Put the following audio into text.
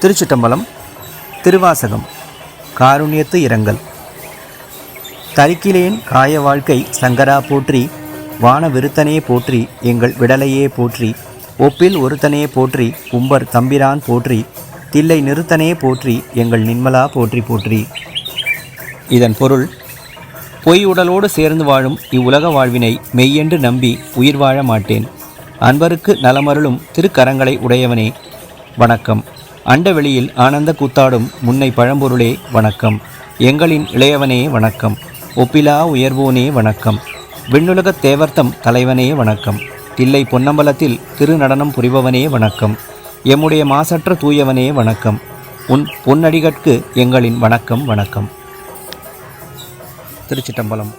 திருச்சிட்டம்பலம் திருவாசகம் காருண்யத்து இரங்கல். தரிக்கிலேன் காய வாழ்க்கை சங்கரா போற்றி வான விருத்தனே போற்றி எங்கள் விடலையே போற்றி ஒப்பில் ஒருத்தனே போற்றி உம்பர் தம்பிரான் போற்றி தில்லை நிறுத்தனே போற்றி எங்கள் நின்மலா போற்றி போற்றி. இதன் பொருள் பொய் உடலோடு சேர்ந்து வாழும் இவ்வுலக வாழ்வினை மெய்யென்று நம்பி உயிர் வாழ மாட்டேன். அன்பருக்கு நலமருளும் திருக்கரங்களை உடையவனே. வணக்கம். அண்டவெளியில் ஆனந்த கூத்தாடும் முன்னை பழம்பொருளே வணக்கம். எங்களின் இளையவனே வணக்கம். ஒப்பிலா உயர்வோனே வணக்கம். விண்ணுலகத் தேவர்த்தம் தலைவனே வணக்கம். தில்லை பொன்னம்பலத்தில் திருநடனம் புரிபவனே வணக்கம். எம்முடைய மாசற்ற தூயவனே வணக்கம். உன் பொன்னடிகட்கு எங்களின் வணக்கம் வணக்கம். திருச்சிட்டம்பலம்.